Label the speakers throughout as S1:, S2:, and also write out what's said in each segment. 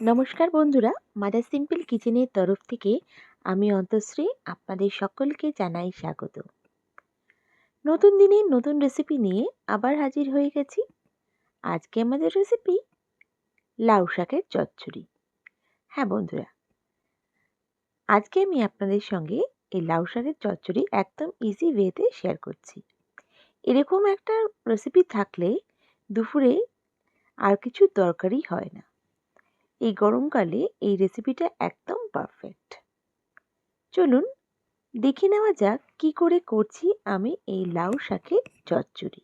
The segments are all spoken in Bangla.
S1: নমস্কার বন্ধুরা মাদার সিম্পল কিচেনের তরফ থেকে আমি অন্তশ্রী আপনাদের সকলকে জানাই স্বাগত। নতুন দিনের নতুন রেসিপি নিয়ে আবার হাজির হয়ে গেছি। আজকে আমাদের রেসিপি লাউ শাকের চচ্চড়ি। হ্যাঁ বন্ধুরা, আজকে আমি আপনাদের সঙ্গে এই লাউ শাকের চচ্চড়ি একদম ইজি ওয়েতে শেয়ার করছি। এরকম একটা রেসিপি থাকলে দুপুরে আর কিছু দরকারই হয় না। এই গরমকালে এই রেসিপিটা একদম পারফেক্ট চলুন, দেখে নেওয়া যাক কি করে করছি আমি এই লাউ শাকের চচ্চড়ি।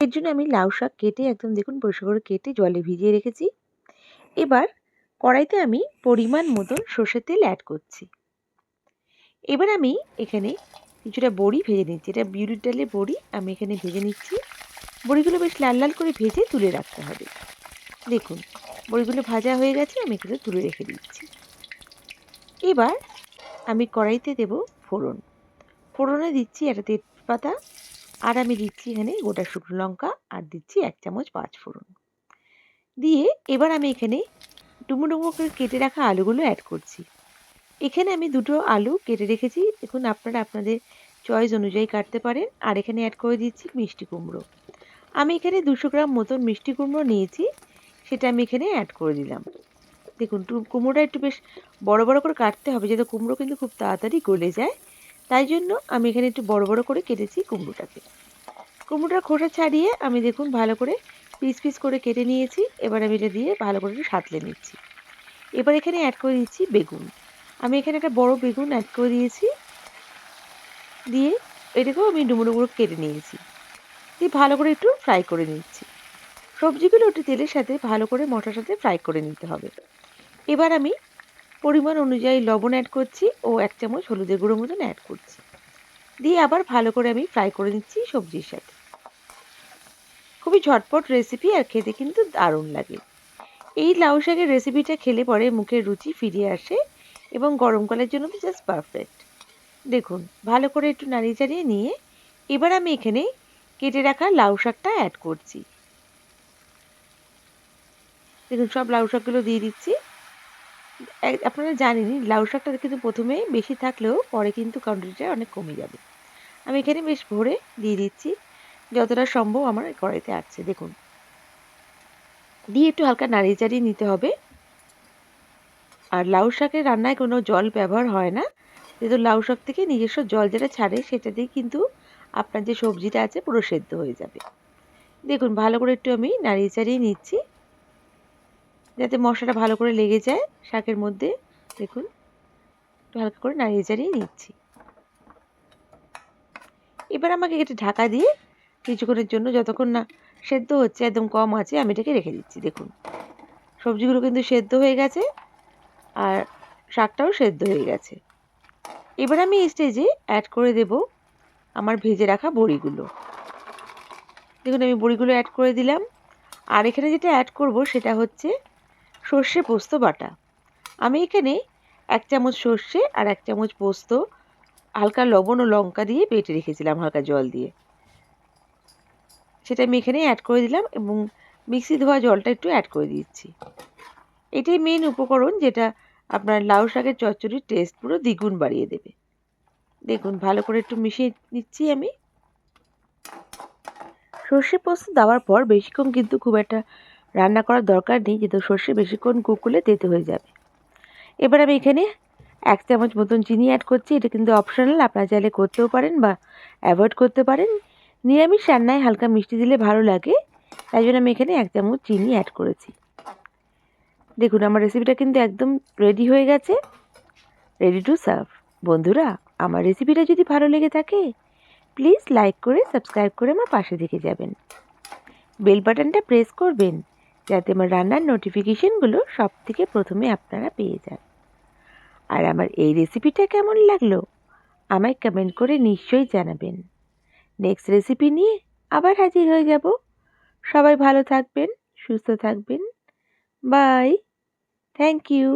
S1: এর জন্য আমি লাউ শাক কেটে একদম দেখুন পরিষ্কার করে কেটে জলে ভিজিয়ে রেখেছি। এবার কড়াইতে আমি পরিমাণ মতন সর্ষের তেল অ্যাড করছি। এবার আমি এখানে কিছুটা বড়ি ভেজে নিচ্ছি। এটা বিউলির ডালের বড়ি, আমি এখানে ভেজে নিচ্ছি। বড়িগুলো বেশ লাল লাল করে ভেজে তুলে রাখতে হবে। দেখুন বড়িগুলো ভাজা হয়ে গেছে, আমি এগুলো তুলে রেখে দিচ্ছি। এবার আমি কড়াইতে দেব ফোড়ন। ফোড়নে দিচ্ছি একটা তেজপাতা, আর আমি দিচ্ছি এখানে গোটা শুকনো লঙ্কা, আর দিচ্ছি এক চামচ পাঁচ ফোড়ন। দিয়ে এবার আমি এখানে ডুমো ডুমো করে কেটে রাখা আলুগুলো অ্যাড করছি। এখানে আমি দুটো আলু কেটে রেখেছি। দেখুন, আপনারা আপনাদের চয়েস অনুযায়ী কাটতে পারেন। আর এখানে অ্যাড করে দিচ্ছি মিষ্টি কুমড়ো। আমি এখানে দুশো গ্রাম মতন মিষ্টি কুমড়ো নিয়েছি। সেটা আমি এখানে অ্যাড করে দিলাম। দেখুন কুমড়োটা একটু বেশ বড় বড় করে কাটতে হবে যাতে কুমড়ো কিন্তু খুব তাড়াতাড়ি গলে যায়। তাই জন্য আমি এখানে একটু বড় বড় করে কেটেছি কুমড়োটাকে। কুমড়োটার খোসা ছাড়িয়ে আমি দেখুন ভালো করে পিস পিস করে কেটে নিয়েছি। এবার আমি এটা দিয়ে ভালো করে একটু সাঁতলে নিচ্ছি। এবার এখানে অ্যাড করে দিচ্ছি বেগুন। আমি এখানে একটা বড় বেগুন অ্যাড করে দিয়েছি। দিয়ে এটাকেও আমি ডুমো কেটে নিয়েছি। দিয়ে ভালো করে একটু ফ্রাই করে নিচ্ছি। সবজিগুলো একটু তেলের সাথে ভালো করে মশলার সাথে ফ্রাই করে নিতে হবে। এবার আমি পরিমাণ অনুযায়ী লবণ অ্যাড করছি ও এক চামচ হলুদের গুঁড়ো মতন অ্যাড করছি। দিয়ে আবার ভালো করে আমি ফ্রাই করে নিচ্ছি সবজির সাথে। খুবই ঝটপট রেসিপি আর খেতে কিন্তু দারুণ লাগে। এই লাউ শাকের রেসিপিটা খেলে পরে মুখের রুচি ফিরে আসে এবং গরমকালের জন্য তো জাস্ট পারফেক্ট দেখুন, ভালো করে একটু নাড়িয়ে চাড়িয়ে নিয়ে এবার আমি এখানে কেটে রাখা লাউ শাকটা অ্যাড করছি। দেখুন সব লাউ শাকগুলো দিয়ে দিচ্ছি। আপনারা জানেনই, লাউ শাকটা কিন্তু প্রথমে বেশি থাকলেও পরে কিন্তু কোয়ান্টিটিটা অনেক কমে যাবে। আমি এখানে বেশ ভরে দিয়ে দিচ্ছি। যতটা সম্ভব আমার কড়াইতে আসছে দেখুন। দিয়ে একটু হালকা নাড়িয়ে চাড়িয়ে নিতে হবে। আর লাউ শাকের রান্নায় কোনো জল ব্যবহার হয় না। যেহেতু লাউ শাক থেকে নিজস্ব জল যেটা ছাড়ে, সেটা দিয়ে কিন্তু আপনার যে সবজিটা আছে, পুরো সেদ্ধ হয়ে যাবে। দেখুন, ভালো করে একটু আমি নাড়িয়ে চাড়িয়ে নিচ্ছি। যাতে মশলাটা ভালো করে লেগে যায় শাকের মধ্যে। দেখুন, একটু হালকা করে নাড়িয়ে চাড়িয়ে নিচ্ছি। এবার আমাকে এটা ঢাকা দিয়ে কিছুক্ষণের জন্য যতক্ষণ না সেদ্ধ হচ্ছে, একদম কম আছে, আমি এটাকে রেখে দিচ্ছি। দেখুন, সবজিগুলো কিন্তু সেদ্ধ হয়ে গেছে আর শাকটাও সেদ্ধ হয়ে গেছে। এবার আমি স্টেজে অ্যাড করে দেব আমার ভেজে রাখা বড়িগুলো। দেখুন, আমি বড়িগুলো অ্যাড করে দিলাম। আর এখানে যেটা অ্যাড করব সেটা হচ্ছে সর্ষে পোস্ত বাটা। আমি এখানে এক চামচ সর্ষে আর এক চামচ পোস্ত, হালকা লবণ ও লঙ্কা দিয়ে বেটে রেখেছিলাম হালকা জল দিয়ে। সেটা আমি এখানে অ্যাড করে দিলাম এবং মিক্সি ধোয়া জলটা একটু অ্যাড করে দিচ্ছি। এটাই মেন উপকরণ যেটা আপনার লাউ শাকের চচ্চড়ির টেস্ট পুরো দ্বিগুণ বাড়িয়ে দেবে। দেখুন, ভালো করে একটু মিশিয়ে নিচ্ছি আমি। সর্ষে পোস্ত দেওয়ার পর, বেশিক্ষণ কিন্তু খুব একটা রান্না করার দরকার নেই, যেহেতু সর্ষে বেশিক্ষণ কুকুলে তেতে হয়ে যাবে। এবার আমি এখানে এক চামচ মতন চিনি অ্যাড করছি, এটা কিন্তু অপশনাল আপনারা চাইলে করতেও পারেন বা অ্যাভয়েড করতে পারেন। নিরামিষ রান্নায় হালকা মিষ্টি দিলে ভালো লাগে, তাই জন্য আমি এখানে এক চামচ চিনি অ্যাড করেছি। দেখুন, আমার রেসিপিটা কিন্তু একদম রেডি হয়ে গেছে রেডি টু সার্ভ বন্ধুরা, আমার রেসিপিটা যদি ভালো লেগে থাকে প্লিজ লাইক করে সাবস্ক্রাইব করে আমার পাশে দেখে যাবেন। বেল বাটনটা প্রেস করবেন। যাতে আমার রান্নার নোটিফিকেশানগুলো সব থেকে প্রথমে আপনারা পেয়ে যান। আর আমার এই রেসিপিটা কেমন লাগল, আমায় কমেন্ট করে নিশ্চয়ই জানাবেন। নেক্সট রেসিপি নিয়ে আবার হাজির হয়ে যাব। সবাই ভালো থাকবেন, সুস্থ থাকবেন। Bye thank you